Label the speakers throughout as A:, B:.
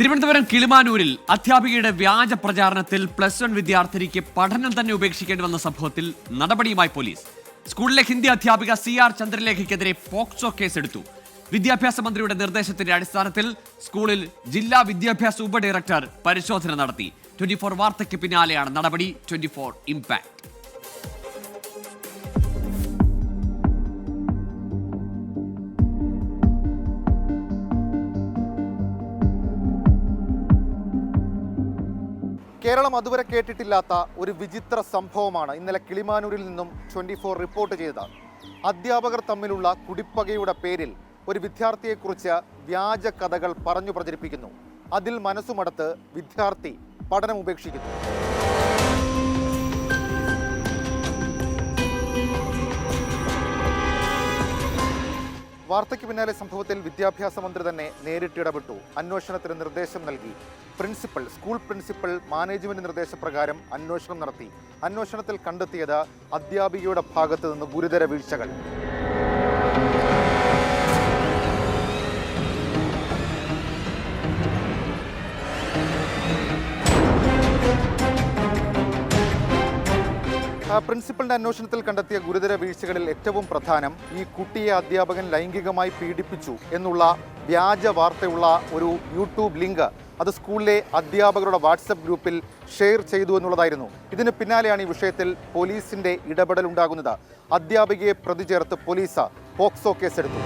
A: തിരുവനന്തപുരം കിളിമാനൂരിൽ അധ്യാപികയുടെ വ്യാജ പ്രചാരണത്തിൽ plus one വിദ്യാർത്ഥിനിക്ക് പഠനം തന്നെ ഉപേക്ഷിക്കേണ്ടി വന്ന സംഭവത്തിൽ നടപടിയുമായി പോലീസ്. സ്കൂളിലെ ഹിന്ദി അധ്യാപിക സി ആർ ചന്ദ്രലേഖയ്ക്കെതിരെ പോക്സോ കേസെടുത്തു. വിദ്യാഭ്യാസ മന്ത്രിയുടെ നിർദ്ദേശത്തിന്റെ അടിസ്ഥാനത്തിൽ സ്കൂളിൽ ജില്ലാ വിദ്യാഭ്യാസ ഉപഡയറക്ടർ പരിശോധന നടത്തി. ട്വന്റി ഫോർ വാർത്തയ്ക്ക് പിന്നാലെയാണ് നടപടി. ട്വന്റി ഫോർ ഇമ്പാക്ട്
B: കേരളം അതുവരെ കേട്ടിട്ടില്ലാത്ത ഒരു വിചിത്ര സംഭവമാണ് ഇന്നലെ കിളിമാനൂരിൽ നിന്നും ട്വന്റി ഫോർ റിപ്പോർട്ട് ചെയ്തത്. അധ്യാപകർ തമ്മിലുള്ള കുടിപ്പകയുടെ പേരിൽ ഒരു വിദ്യാർത്ഥിയെക്കുറിച്ച് വ്യാജ കഥകൾ പറഞ്ഞു പ്രചരിപ്പിക്കുന്നു. അതിൽ മനസ്സുമടത്ത് വിദ്യാർത്ഥി പഠനം ഉപേക്ഷിക്കുന്നു. വാർത്തയ്ക്ക് പിന്നാലെ സംഭവത്തിൽ വിദ്യാഭ്യാസ മന്ത്രി തന്നെ നേരിട്ട് ഇടപെട്ടു. അന്വേഷണത്തിന് നിർദ്ദേശം നൽകി. പ്രിൻസിപ്പൽ സ്കൂൾ പ്രിൻസിപ്പൽ മാനേജ്മെന്റ് നിർദ്ദേശപ്രകാരം അന്വേഷണം നടത്തി. അന്വേഷണത്തിൽ കണ്ടെത്തിയത് അധ്യാപികയുടെ ഭാഗത്തു നിന്ന് ഗുരുതര വീഴ്ചകൾ. പ്രിൻസിപ്പലിന്റെ അന്വേഷണത്തിൽ കണ്ടെത്തിയ ഗുരുതര വീഴ്ചകളിൽ ഏറ്റവും പ്രധാനം ഈ കുട്ടിയെ അധ്യാപകൻ ലൈംഗികമായി പീഡിപ്പിച്ചു എന്നുള്ള വ്യാജ വാർത്തയുള്ള ഒരു യൂട്യൂബ് ലിങ്ക് അത് സ്കൂളിലെ അധ്യാപകരുടെ വാട്സപ്പ് ഗ്രൂപ്പിൽ ഷെയർ ചെയ്തു എന്നുള്ളതായിരുന്നു. ഇതിന് പിന്നാലെയാണ് ഈ വിഷയത്തിൽ പോലീസിന്റെ ഇടപെടൽ ഉണ്ടാകുന്നത്. അധ്യാപികയെ പ്രതി ചേർത്ത് പോലീസ് പോക്സോ കേസെടുത്തു.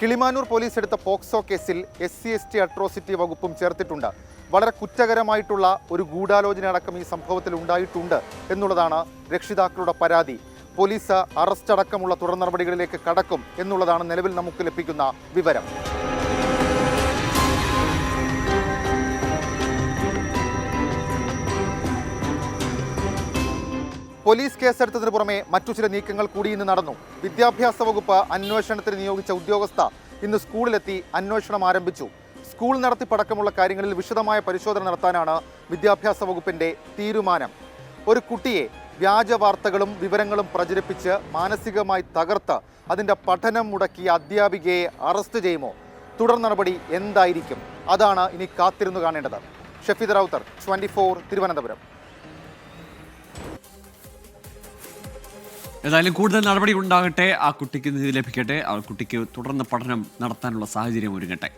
B: കിളിമാനൂർ പോലീസ് എടുത്ത പോക്സോ കേസിൽ S C S T atrocity വകുപ്പും ചേർത്തിട്ടുണ്ട്. വളരെ കുറ്റകരമായിട്ടുള്ള ഒരു ഗൂഢാലോചന അടക്കം ഈ സംഭവത്തിൽ ഉണ്ടായിട്ടുണ്ട് എന്നുള്ളതാണ് രക്ഷിതാക്കളുടെ പരാതി. പോലീസ് അറസ്റ്റ് അടക്കമുള്ള തുടർ നടപടികളിലേക്ക് കടക്കും എന്നുള്ളതാണ് നിലവിൽ നമുക്ക് ലഭിക്കുന്ന വിവരം. പോലീസ് കേസെടുത്തതിന് പുറമെ മറ്റു ചില നീക്കങ്ങൾ കൂടി ഇന്ന് നടന്നു. വിദ്യാഭ്യാസ വകുപ്പ് അന്വേഷണത്തിന് നിയോഗിച്ച ഉദ്യോഗസ്ഥ ഇന്ന് സ്കൂളിലെത്തി അന്വേഷണം ആരംഭിച്ചു. സ്കൂൾ നടത്തിപ്പടക്കമുള്ള കാര്യങ്ങളിൽ വിശദമായ പരിശോധന നടത്താനാണ് വിദ്യാഭ്യാസ വകുപ്പിന്റെ തീരുമാനം. ഒരു കുട്ടിയെ വ്യാജ വാർത്തകളും വിവരങ്ങളും പ്രചരിപ്പിച്ച് മാനസികമായി തകർത്ത് അതിന്റെ പഠനം മുടക്കിയ അധ്യാപികയെ അറസ്റ്റ് ചെയ്യുമോ? തുടർ നടപടി എന്തായിരിക്കും? അതാണ് ഇനി കാത്തിരുന്നു കാണേണ്ടത്. ഷഫീദ് റൌത്തർ ട്വന്റി തിരുവനന്തപുരം.
A: ഏതായാലും കൂടുതൽ നടപടി ഉണ്ടാകട്ടെ ആ കുട്ടിക്ക് നീതി ലഭിക്കട്ടെ ആ കുട്ടിക്ക് തുടർന്ന് പഠനം നടത്താനുള്ള സാഹചര്യം ഒരുങ്ങട്ടെ.